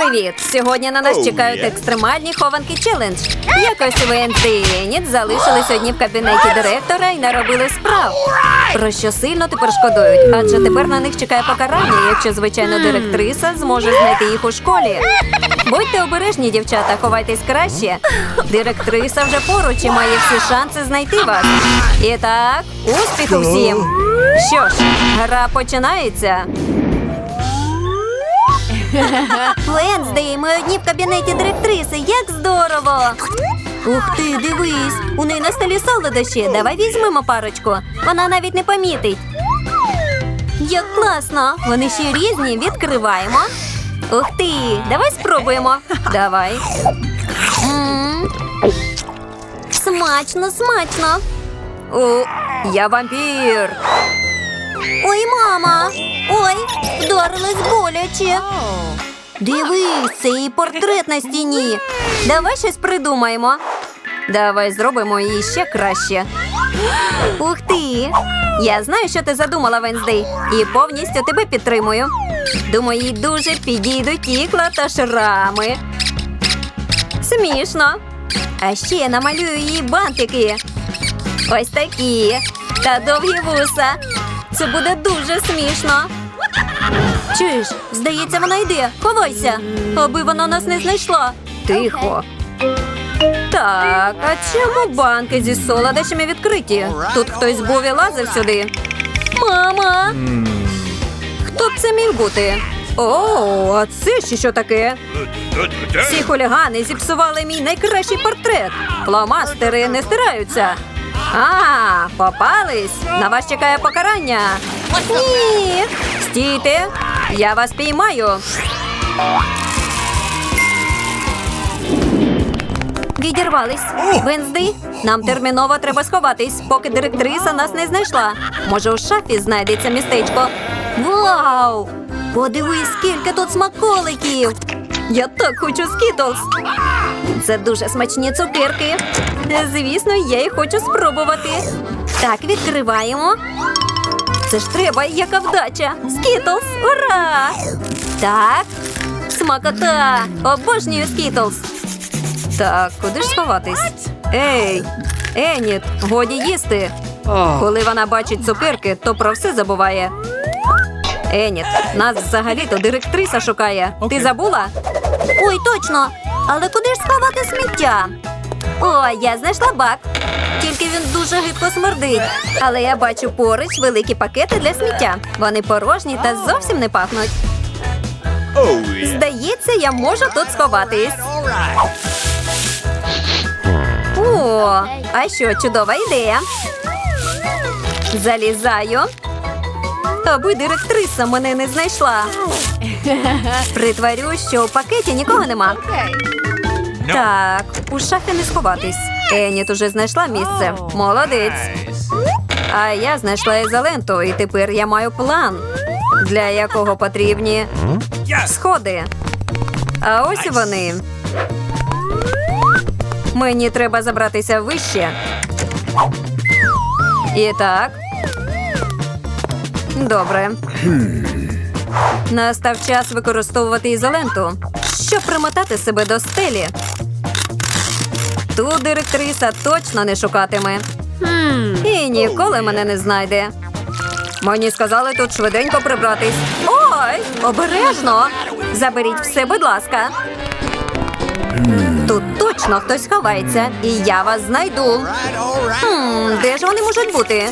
Привіт! Сьогодні на нас чекають екстремальні хованки челендж. Якось Венди і Еніт залишились одні в кабінеті директора і наробили справ. Про що сильно тепер шкодують, адже тепер на них чекає покарання, якщо звичайно директриса зможе знайти їх у школі. Будьте обережні, дівчата, ховайтесь краще. Директриса вже поруч і має всі шанси знайти вас. І так, успіху всім! Що ж, гра починається. Венздей, ми одні в кабінеті директриси. Як здорово! Ух ти, дивись, у неї на столі солодощі. Давай візьмемо парочку. Вона навіть не помітить. Як класно! Вони ще різні, відкриваємо. Ух ти! Давай спробуємо. Давай. Смачно, смачно. О, я вампір. Ой, мама! Ой, вдарилась боляче. Дивись, це її портрет на стіні. Давай щось придумаємо. Давай зробимо її ще краще. Ух ти! Я знаю, що ти задумала, Венздей, і повністю тебе підтримую. Думаю, їй дуже підійдуть ікла та шрами. Смішно. А ще я намалюю їй бантики. Ось такі. Та довгі вуса. Це буде дуже смішно. Чуєш, здається, вона йде. Ховайся, аби вона нас не знайшла. Тихо. Так, а чому банки зі солодощами відкриті? Тут хтось був і лазив сюди. Мама! Хто б це міг бути? О, а це ще що таке? Ці хулігани зіпсували мій найкращий портрет. Фломастери не стираються. А, попались. На вас чекає покарання. Ні. Стійте, я вас піймаю. Відірвались. Вензди, нам терміново треба сховатись, поки директриса нас не знайшла. Може, у шафі знайдеться містечко. Вау! Подивись, скільки тут смаколиків! Я так хочу скітлз. Це дуже смачні цукерки. Звісно, я їх хочу спробувати. Так, відкриваємо. Це ж треба, яка вдача. Скітлз, ура! Так, смакота! Обожнюю скітлз. Так, куди ж сховатись? Ей, Еніт, годі їсти. Коли вона бачить цукерки, то про все забуває. Еніт, нас взагалі-то директриса шукає. Ти забула? Ой, точно. Але куди ж сховати сміття? О, я знайшла бак. Тільки він дуже гидко смердить. Але я бачу поруч великі пакети для сміття. Вони порожні та зовсім не пахнуть. Здається, я можу тут сховатись. О, а що, чудова ідея. Залізаю. Аби директриса мене не знайшла. Притворю, що у пакеті нікого нема. Так, у шафі не сховатись. Еніт уже знайшла місце. Молодець. А я знайшла ізоленту, і тепер я маю план, для якого потрібні сходи. А ось і вони. Мені треба забратися вище. І так. Добре. Настав час використовувати ізоленту, щоб примотати себе до стелі. Тут директриса точно не шукатиме. І ніколи мене не знайде. Мені сказали тут швиденько прибратись. Ой, обережно! Заберіть все, будь ласка. Тут точно хтось ховається, і я вас знайду. Хм, де ж вони можуть бути?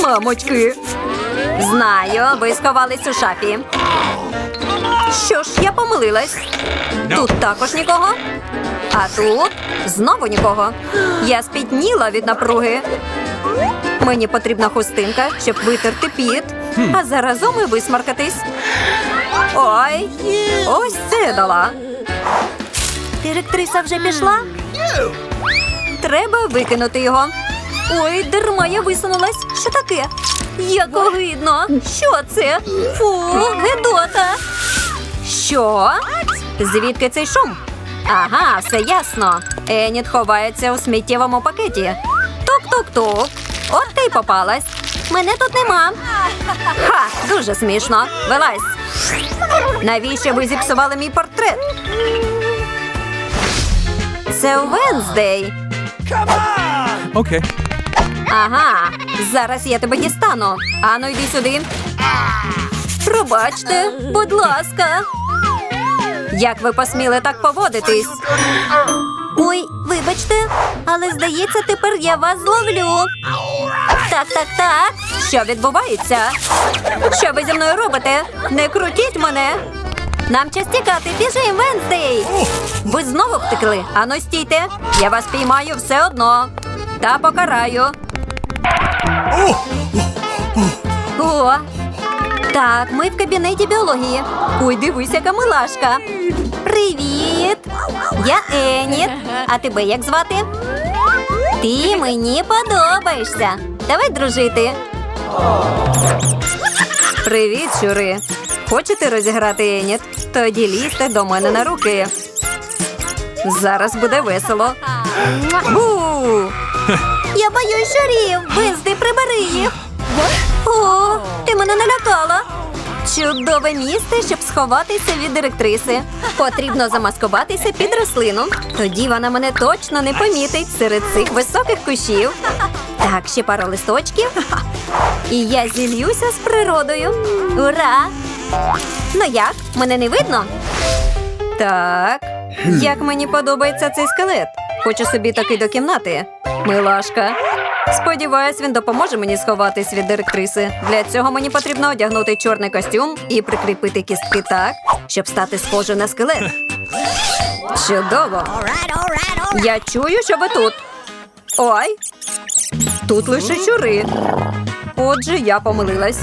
Мамочки. Знаю, ви сховались у шафі. Що ж, я помилилась. Тут також нікого. А тут знову нікого. Я спітніла від напруги. Мені потрібна хустинка, щоб витерти піт, а заразом і висмаркатись. Ой, ось це дала. Директриса вже пішла? Треба викинути його. Ой, дарма я висунулась. Що таке? Як огидно. Що це? Фу, гидота. Що? Звідки цей шум? Ага, все ясно. Еніт ховається у сміттєвому пакеті. Тук-тук-тук. От ти й попалась. Мене тут нема. Ха, дуже смішно. Вилазь. Навіщо ви зіпсували мій портрет? Це Венздей. Okay. Ага, зараз я тебе дістану. Ану, йди сюди. Пробачте, будь ласка. Як ви посміли так поводитись? Ой, вибачте, але здається, тепер я вас зловлю. Так, так, так. Що відбувається? Що ви зі мною робите? Не крутіть мене. Нам час тікати, біжим, Венстей! Ви знову втекли. Ану, стійте. Я вас піймаю все одно. Та покараю. О! Так, ми в кабінеті біології. Ой, дивись, яка милашка. Привіт! Я Еніт. А тебе як звати? Ти мені подобаєшся. Давай дружити. Привіт, щури. Хочете розіграти Еніт? Тоді лізьте до мене на руки. Зараз буде весело. Бу! Я боюсь щурів. Винсти, прибери їх. О, ти мене налякала. Чудове місце, щоб сховатися від директриси. Потрібно замаскуватися під рослину. Тоді вона мене точно не помітить серед цих високих кущів. Так, ще пару листочків. І я зільюся з природою. Ура! Ну як? Мене не видно? Так. Як мені подобається цей скелет. Хочу собі такий до кімнати. Милашка. Сподіваюсь, він допоможе мені сховатись від директриси. Для цього мені потрібно одягнути чорний костюм і прикріпити кістки так, щоб стати схожою на скелет. Чудово. Я чую, що ви тут. Ой. Тут лише щури. Отже, я помилилась.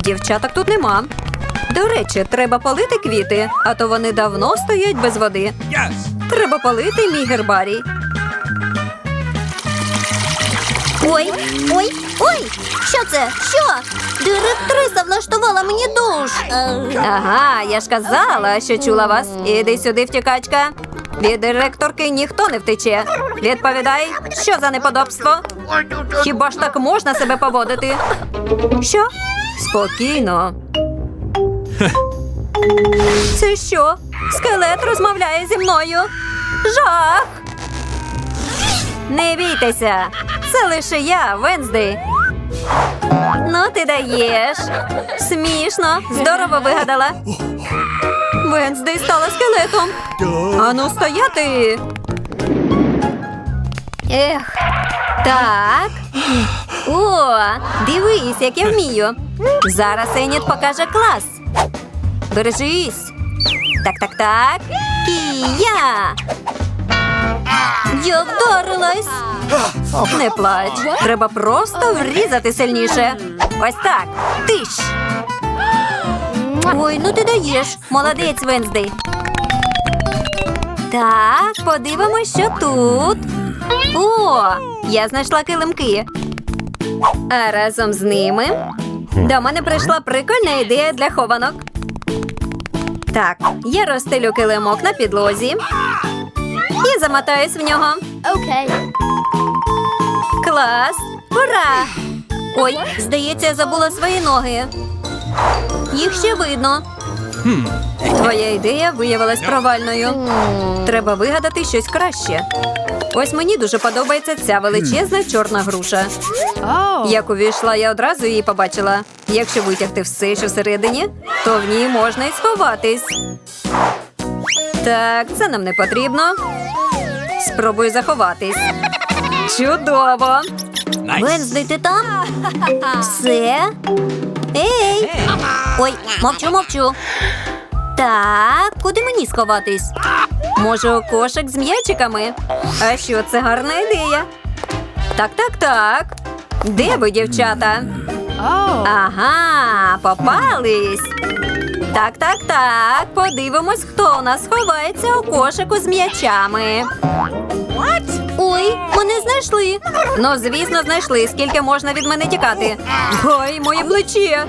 Дівчаток тут нема. До речі, треба полити квіти, а то вони давно стоять без води. Yes. Треба полити мій гербарій. Ой, ой, ой! Що це? Що? Директриса влаштувала мені душ. Ага, я ж казала, що чула вас. Іди сюди, втікачка. Від директорки ніхто не втече. Відповідай, що за неподобство? Хіба ж так можна себе поводити? Що? Спокійно. Це що? Скелет розмовляє зі мною. Жах! Не бійтеся, це лише я, Венздей. Ну, ти даєш. Смішно, здорово вигадала. Венздей стала скелетом. Ану, стояти. Ех, так. О, дивись, як я вмію. Зараз Еніт покаже клас. Бережись. Так, так, так. Кія. Я вдарилась. Не плач. Треба просто врізати сильніше. Ось так. Тиш. Ой, ну ти даєш. Молодець, Венздей. Так, подивимось, що тут. О, я знайшла килимки. А разом з ними до мене прийшла прикольна ідея для хованок. Так, я розстелю килимок на підлозі і замотаюсь в нього. Okay. Клас! Ура! Ой, здається, я забула свої ноги. Їх ще видно. Твоя ідея виявилась провальною. Треба вигадати щось краще. Ось мені дуже подобається ця величезна чорна груша. Як увійшла, я одразу її побачила. Якщо витягти все, що всередині, то в ній можна і сховатись. Так, це нам не потрібно. Спробую заховатись. Чудово! Венздей, ти там? Все? Ей! Ой, мовчу, мовчу. Так, куди мені сховатись? Може, у кошик з м'ячиками? А що, це гарна ідея. Так, так, так. Де ви, дівчата? Ага, попались. Так, так, так. Подивимось, хто у нас ховається у кошику з м'ячами. Ой, мене знайшли. Ну, звісно, знайшли. Скільки можна від мене тікати? Ой, моє плече.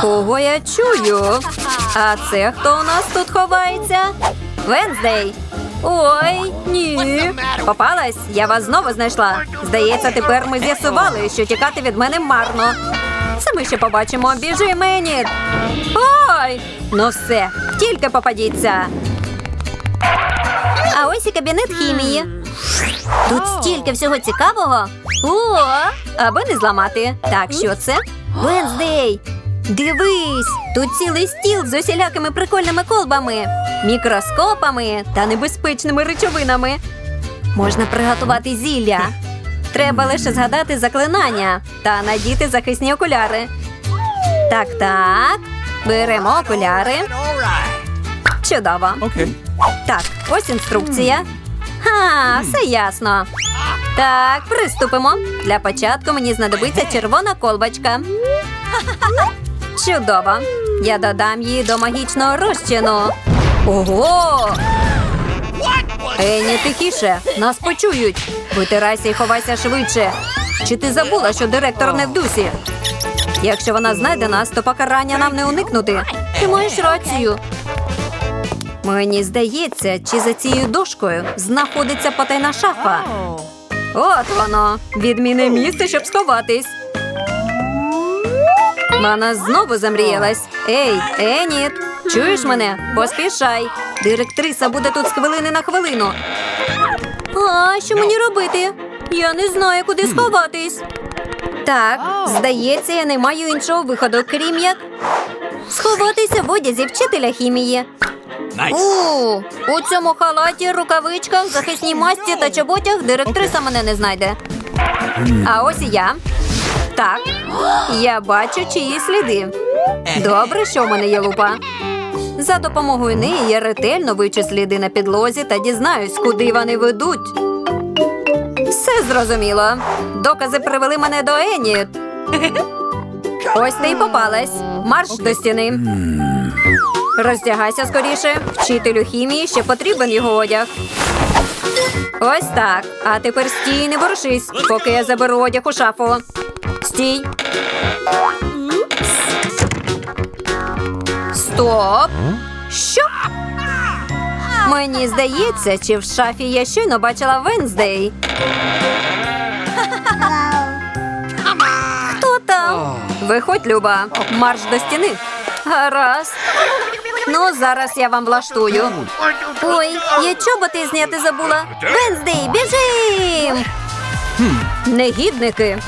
Кого я чую? А це хто у нас тут ховається? Венздей. Ой, ні. Попалась, я вас знову знайшла. Здається, тепер ми з'ясували, що тікати від мене марно. Це ми ще побачимо. Біжи мені. Ой! Ну все, тільки попадіться. А ось і кабінет хімії. Тут стільки всього цікавого. О, аби не зламати. Так, що це? Венздей! Дивись, тут цілий стіл з усілякими прикольними колбами, мікроскопами та небезпечними речовинами. Можна приготувати зілля. Треба лише згадати заклинання та надіти захисні окуляри. Так, так. Беремо окуляри. Чудово. Okay. Так, ось інструкція. Ха, все ясно. Так, приступимо. Для початку мені знадобиться червона колбочка. Чудово. Я додам її до магічного розчину. Ого! Ені, тихіше, нас почують. Витирайся і ховайся швидше. Чи ти забула, що директор не в дусі? Якщо вона знайде нас, то покарання нам не уникнути. Ти маєш рацію. Мені здається, чи за цією дошкою знаходиться потайна шафа. От воно, відміне місце, щоб сховатись. Вона знову замріялась. Ей, Еніт, чуєш мене? Поспішай. Директриса буде тут з хвилини на хвилину. А що мені робити? Я не знаю, куди сховатись. Так, здається, я не маю іншого виходу, крім як сховатися в одязі вчителя хімії. У, у цьому халаті, рукавичках, захисній масці та чоботях директриса мене не знайде. А ось і я. Так, я бачу чиї сліди. Добре, що в мене є лупа. За допомогою неї я ретельно вичу сліди на підлозі та дізнаюсь, куди вони ведуть. Все зрозуміло. Докази привели мене до Ені. Ось ти й попалась. Марш до стіни. Роздягайся скоріше. Вчителю хімії ще потрібен його одяг. Ось так. А тепер стій не ворушись, поки я заберу одяг у шафу. Стій. Стоп. Що? Мені здається, чи в шафі я щойно бачила Венздей. Хто там? Виходь, Люба. Марш до стіни. Гаразд. Ну, зараз я вам влаштую. Ой, я чоботи зняти забула. Венздей, біжим! Негідники.